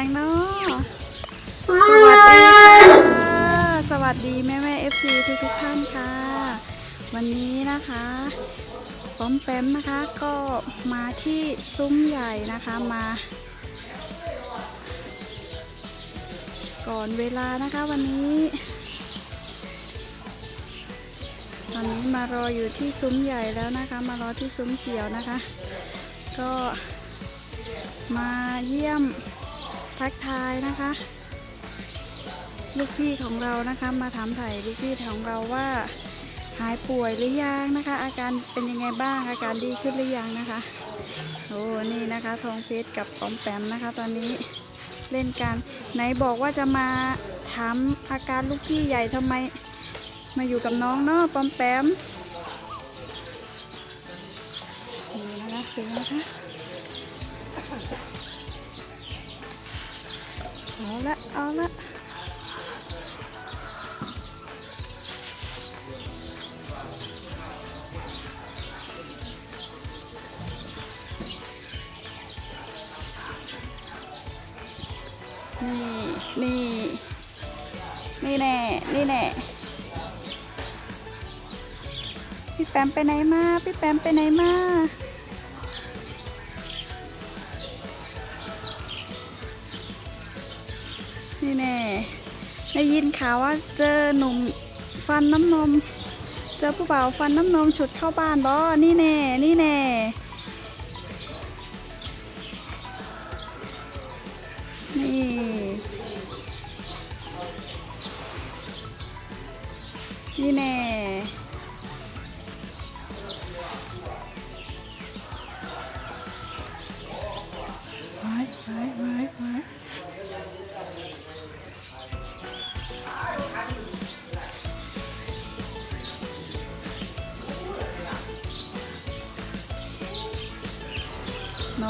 ท้องเสร็จเป็นอย่างเนาะสวัสดีค่ะสวัสดีแม่แม่เอฟซีทุกทุกๆท่านค่ะ วันนี้นะคะป้อมแปมนะคะก็มาที่ซุ้มใหญ่นะคะมา ก่อนเวลานะคะวันนี้ตอนนี้มารออยู่ที่ซุ้มใหญ่แล้วนะคะ มารอที่ซุ้มเขียวนะคะ ก็มาเยี่ยม ทักทายนะคะ ลูกพี่ของเรานะคะมาถามถ่ายลูกพี่ของเราว่า หายป่วยหรือยังนะคะ อาการเป็นยังไงบ้างอาการดีขึ้นหรือยังนะคะโอ้นี่นะคะทองเพชรกับปอมแปมนะคะ ตอนนี้เล่นกันไหนบอกว่าจะมาถามอาการลูกพี่ใหญ่ทำไม มาอยู่กับน้องเนาะปอมแปมนี่นะคะถึงนะคะ เอาละเอาละนี่ นี่ นี่แน่ นี่แน่ พี่แปมไปไหนมา พี่แปมไปไหนมา นี่แน่ได้ยินข่าวว่าเจอหนุ่มฟันน้ำนม เจอผู้บ่าวฟันน้ำนมฉุดเข้าบ้านบอนี่แน่ นี่แน่ นี่ นี่แน่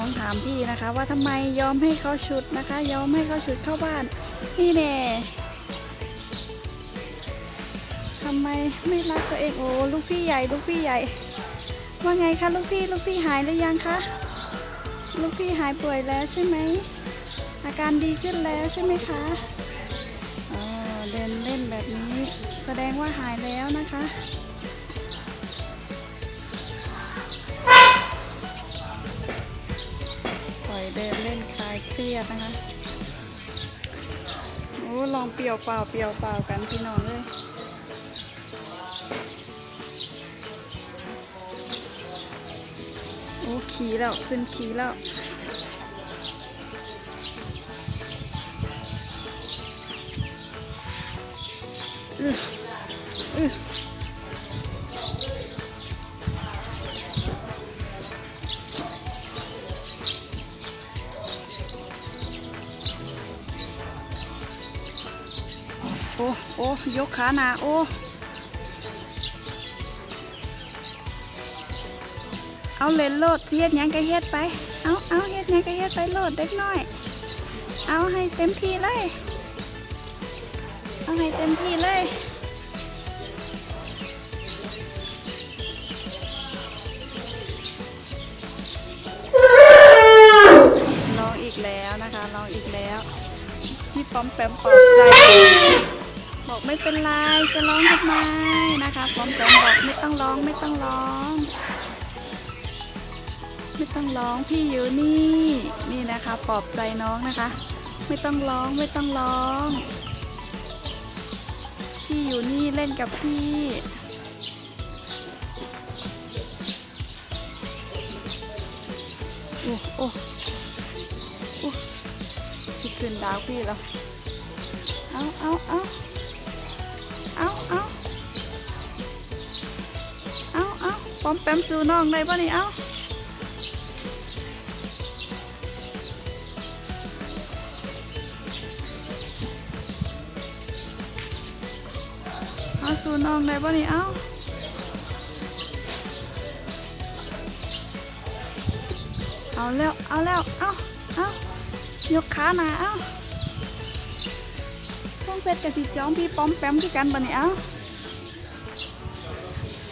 องถามพี่นะคะ ว่าทำไมยอมให้เขาฉุดนะคะ ยอมให้เขาฉุดเข้าบ้านนี่แน่ทำไมไม่รักตัวเองโอ้ลูกพี่ใหญ่ลูกพี่ใหญ่ ว่าไงคะลูกพี่ลูกพี่หายหรือยังคะลูกพี่หายป่วยแล้วใช่ไหมอาการดีขึ้นแล้วใช่ไหมคะเดินเล่นแบบนี้ แสดงว่าหายแล้วนะคะ เดินเล่นคลายเครียดนะคะโอ้ลองเปียวเปล่าเปียวเปล่ากันพี่น้องเลยโอ้ขี่แล้วขึ้นขี่แล้วอืออือ อ้โอ้ยกขาหนาโอ้เอาเล่นโลดเฮ็ดหยังก็เฮ็ดไป เอาเอาเฮ็ดหยังก็เฮ็ดไปโลดเด็กน้อย เอาให้เต็มที่เลย เอาให้เต็มที่เลยลองอีกแล้วนะคะลองอีกแล้วพี่ป้อมแปมปลอบใจ บอกไม่เป็นไรจะร้องทำไมนะคะป้อมแปมบอกไม่ต้องร้องไม่ต้องร้อง ไม่ต้องร้องพี่อยู่นี่นี่นะคะปลอบใจน้องนะคะ ไม่ต้องร้องไม่ต้องร้อง พี่อยู่นี่เล่นกับพี่โอ้โอ้โอ้ขึ้นดาวพี่แล้วเอาเอาเอา เอาเอาเอาเอาปอมแปมสู่น้องได้ป่ะนี่เอาเอาสู่น้องได้ป่ะนี่เอาเอาแล้ว เอาแล้ว เอาเอายกขาหนาเอา ต้องเสร็จกับสิจ้องพี่ป้อมแปมคือกันปะเนี่ยเอ้า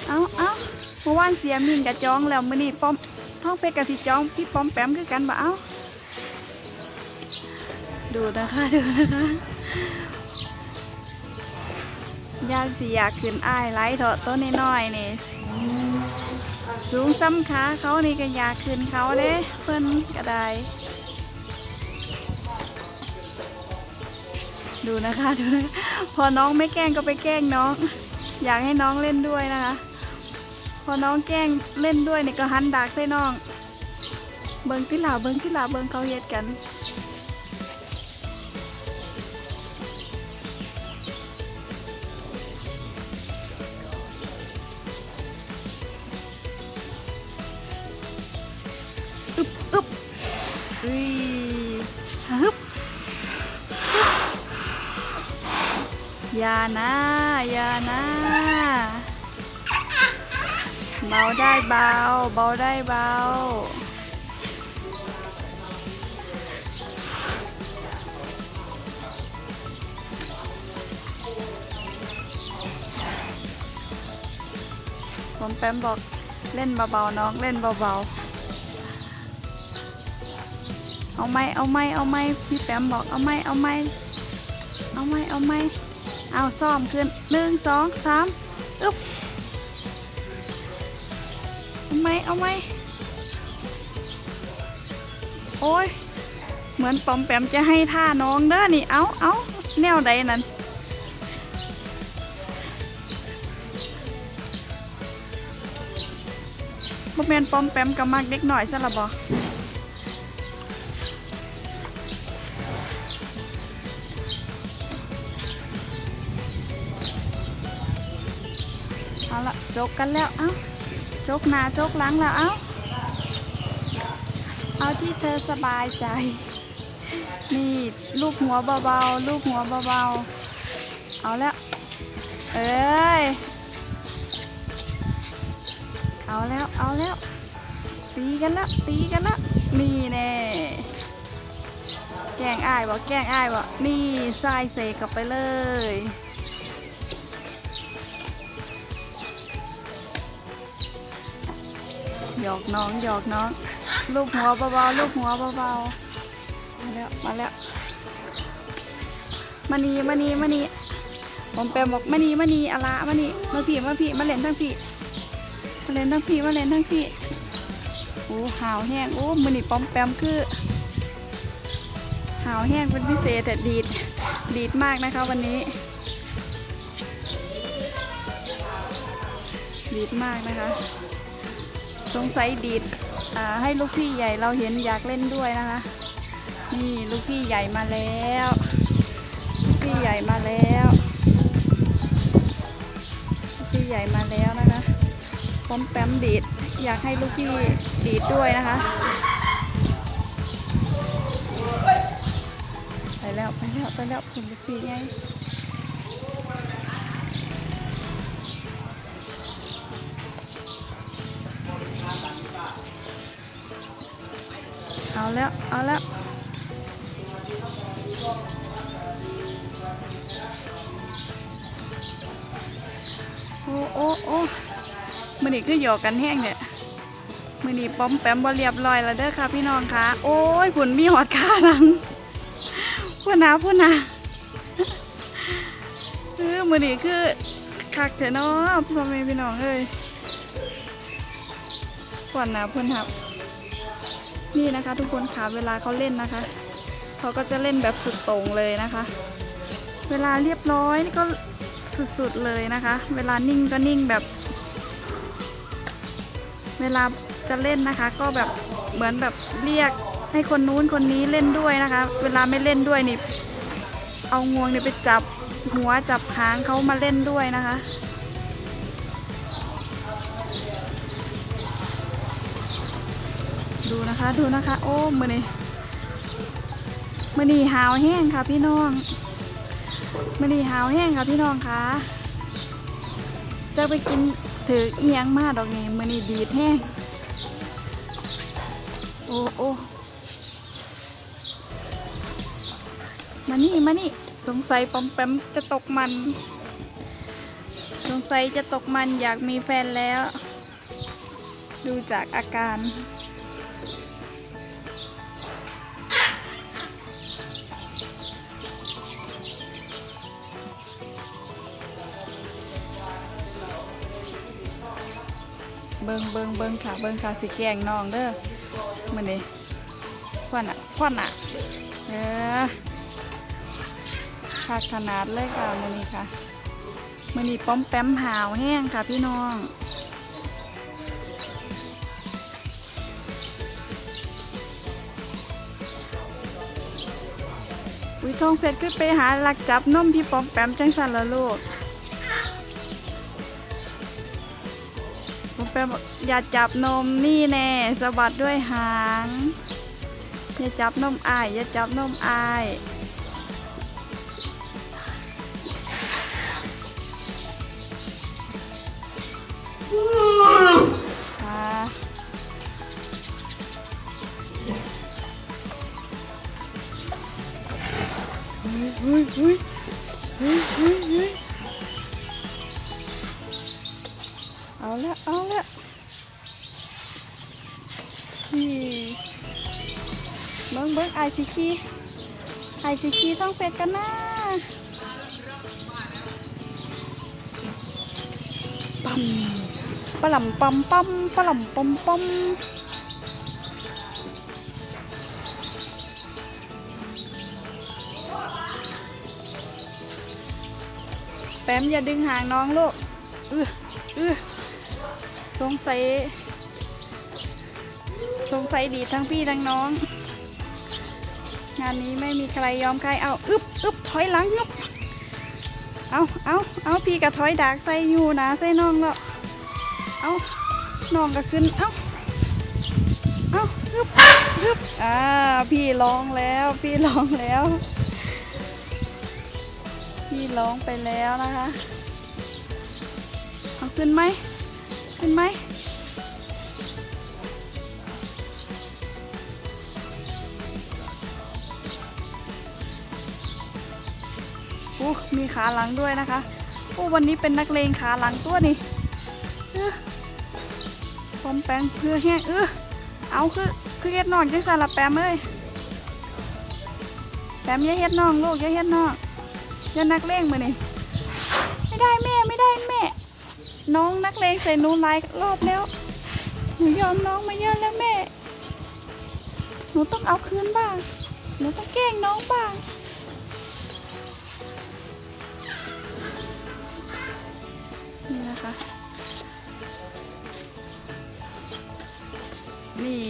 เอาเอาเมื่อวานเสียมินกับจ้องแล้วมื่อนี้ป้อมท้องเป็ดกับสิจ้องพี่ป้อมแปมคือกันบ่เอ้าดูนะคะดูนะคะยากสิอยากขึ้นอ้ายไลท์เถอะต้นน้อยๆนี่สูงซ้ำขาเขานี่ก็อยากขึ้นเขาเด้เพิ่นก็ได้ ดูนะคะดูนะพอน้องไม่แกล้งก็ไปแกล้งน้อง อยากให้น้องเล่นด้วยนะคะ พอน้องแกล้งเล่นด้วยเนี่ยก็หันดักใส่น้อง เบิ้งที่หลาเบิ้งที่หลาเบิ้งเขาเฮ็ดกัน อย่านะ อย่านะ เบาได้เบา เบาได้เบา ผมแปมบอกเล่นเบาๆน้องเล่นเบาๆ เอาไหมเอาไหมเอาไหมพี่แปมบอกเอาไหมเอาไหมเอาไหมเอาไหม เอาซ้อมขึ้นหนึ่งสองสามอึ๊บเอาไหมเอาไหมโอ้ย เหมือนปอมแปมจะให้ท่าน้องเด้อนี่ เอาเอาแนวใดนั่นบ่แมนปอมแปมกับมักเด็กหน่อยซะละบ่ เอาละจกกันแล้วเอ้าจกหน้าจกหลังแล้วเอ้าเอาที่เธอสบายใจ นี่ลูกหัวเบาๆลูกหัวเบาๆเอาแล้วเอ้ยเอาแล้วเอาแล้ว ตีกันล้วตีกันล้วนี่แน่แกงอ้ายบอกแกงอ้ายบอกนี่ทรายเสกกลับไปเลย หยอกน้องหยอกน้องลูกหัวเบาๆลูกหัวเบาๆมาแล้วมาแล้วมานีมานีมานีผมแปมบอกมานีมานีอะละมานีมาพี่มาพี่มาเล่นทั้งพี่มาเล่นทั้งพี่มาเล่นทั้งพี่โอ้หาวแห้งโอ้มือนี่ปอมแปมคือหาวแห้งเป็นพิเศษแต่ดีดดีดมากนะคะวันนี้ ดีดมากนะคะ สงสัยดีดให้ลูกพี่ใหญ่เราเห็นอยากเล่นด้วยนะคะ นี่ลูกพี่ใหญ่มาแล้วลูกพี่ใหญ่มาแล้วลูกพี่ใหญ่มาแล้วนะคะพร้อมแปมดีดอยากให้ลูกพี่ดีดด้วยนะคะ ไปแล้วไปแล้วไปแล้วคุณลูกพี่ไง แล้ว เอาแล้ว โอ้โอ้โอ้มือนี้คือหยอกกันแห้งเนี่ยมือนี้ป้อมแปมบ่เรียบร้อยแล้วเด้อค่ะพี่น้องค่ะ โอ้ยผุนมีหอดขาหลังพูดนะพูดนะเออมือนี้คือคักเถอะเนาะพ่อแม่พี่น้องเอ้ยก่อนนะพื่อนครับ นี่นะคะทุกคนค่ะเวลาเขาเล่นนะคะเขาก็จะเล่นแบบสุดต่งเลยนะคะ เวลาเรียบร้อยนี่ก็สุดๆเลยนะคะ เวลานิ่งก็นิ่งแบบ เวลาจะเล่นนะคะ ก็แบบเหมือนแบบเรียกให้คนนู้นคนนี้เล่นด้วยนะคะ เวลาไม่เล่นด้วยนี่เอางวงเนี่ยไปจับหัวจับหางเขามาเล่นด้วยนะคะ ดูนะคะ ดูนะคะ โอ้มือนี่มือนี่หาวแห้งค่ะพี่น้องมือนี่หาวแห้งค่ะพี่น้องคะจะไปกินถือเอียงมาดอกนี้มือนี่ดีดแห้งโอ้โอ้มานี่มานี่สงสัยปอมแปมจะตกมัน สงสัยจะตกมันอยากมีแฟนแล้ว ดูจากอาการ เบิงเบิงเบิงค่ะ เบิงค่ะสิแกงน้องเด้อมันนี่ควันอะควันอะเออคักขนาดเลยค่ะมันนี่ค่ะมันนี่ป้อมแปมหาวแห้งค่ะพี่น้องอุ้ยทองเพชรก็ไปหาหลักจับนมพี่ป้อมแปมจังสันละลูก ป้อมแปมบอย่าจับนมนี่แน่สะบัดด้วยหาง อย่าจับนมอาย อย่าจับนมอายค่ะเฮ้ย เอาละเอาละนี่เบิ้งเบิ้งไอซิคีไอซิคีต้องเป็ดกันนะปั๊มปะหล่ำปั๊มปั๊มปะหล่ำปั๊มปั๊มแปมอย่าดึงหางน้องลูกเออเออ สงสัย สงสัยดีทั้งพี่ทั้งน้อง งานนี้ไม่มีใครยอมใครเอาอึบอึบถอยหลังงบเอาเอาเอาพี่กับถอยดากใส่อยู่นะใส่น้องแล้วเอาน้องก็ขึ้นเอาเอาอึบอึบอ่าพี่ร้องแล้วพี่ร้องแล้ว พี่ร้องไปแล้วนะคะ เอาขึ้นไหม ขึ้นไหมโอ้มีขาหลังด้วยนะคะโอ้วันนี้เป็นนักเลงขาหลังตัวนี่ปอมแปงเพื่อแห้งเออเอาคือคือเฮ็ดนองจังสันละแปมเอ้ยแปมอย่าเฮ็ดน้องลูกอย่าเฮ็ดน้องอย่านักเลงมือนี่ไม่ได้แม่ไม่ได้แม่ น้องนักเลงใส่หนูหลายรอบแล้ว หนูยอมน้องมาเยอะแล้วแม่ หนูต้องเอาคืนบ้าง หนูต้องแกล้งน้องบ้าง นี่นะคะ นี่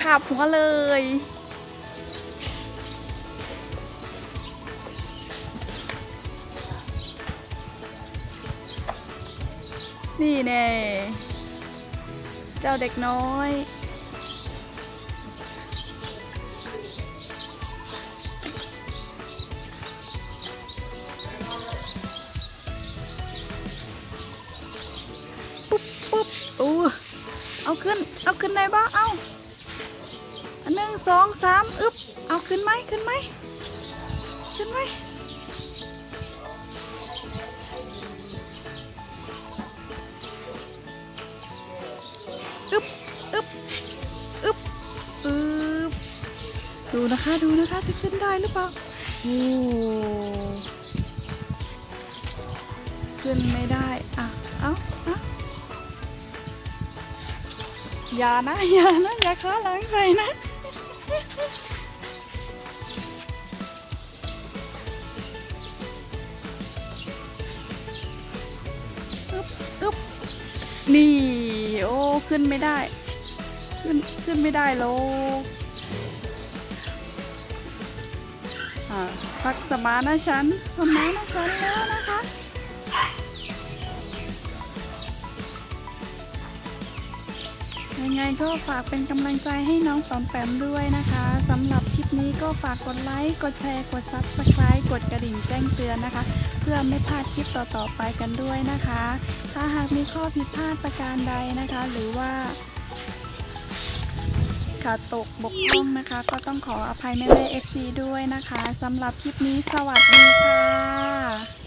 ขาบหัวเลย นี่แน่เจ้าเด็กน้อย ปุ๊บปุ๊บอู้เอาขึ้น เอาขึ้นได้บ้าเอาหนึ่งสองสามอึบเอาขึ้นไหมขึ้นไหมขึ้นไหม นะคะ ดูนะคะจะขึ้นได้หรือเปล่าโอ้ขึ้นไม่ได้ อะ เอ้าเอาอย่านะ อย่านะ อย่าขาหลังใส่นะอึ๊บอึ๊บนี่ โอ้ ขึ้นไม่ได้ ขึ้น ขึ้นไม่ได้โลก พักสมานฉันท์สมานะฉันแล้วนะคะยังไงก็ฝากเป็นกำลังใจให้น้องปอมแปมด้วยนะคะสำหรับคลิปนี้ก็ฝากกดไลค์ กดแชร์ กด Subscribe กดกระดิ่งแจ้งเตือนนะคะ เพื่อไม่พลาดคลิปต่อๆไปกันด้วยนะคะ ถ้าหากมีข้อผิดพลาดประการใดนะคะ หรือว่า ขาดตกบกพร่องนะคะ ก็ต้องขออภัยแม่แม่เอฟซีด้วยนะคะสำหรับคลิปนี้สวัสดีค่ะ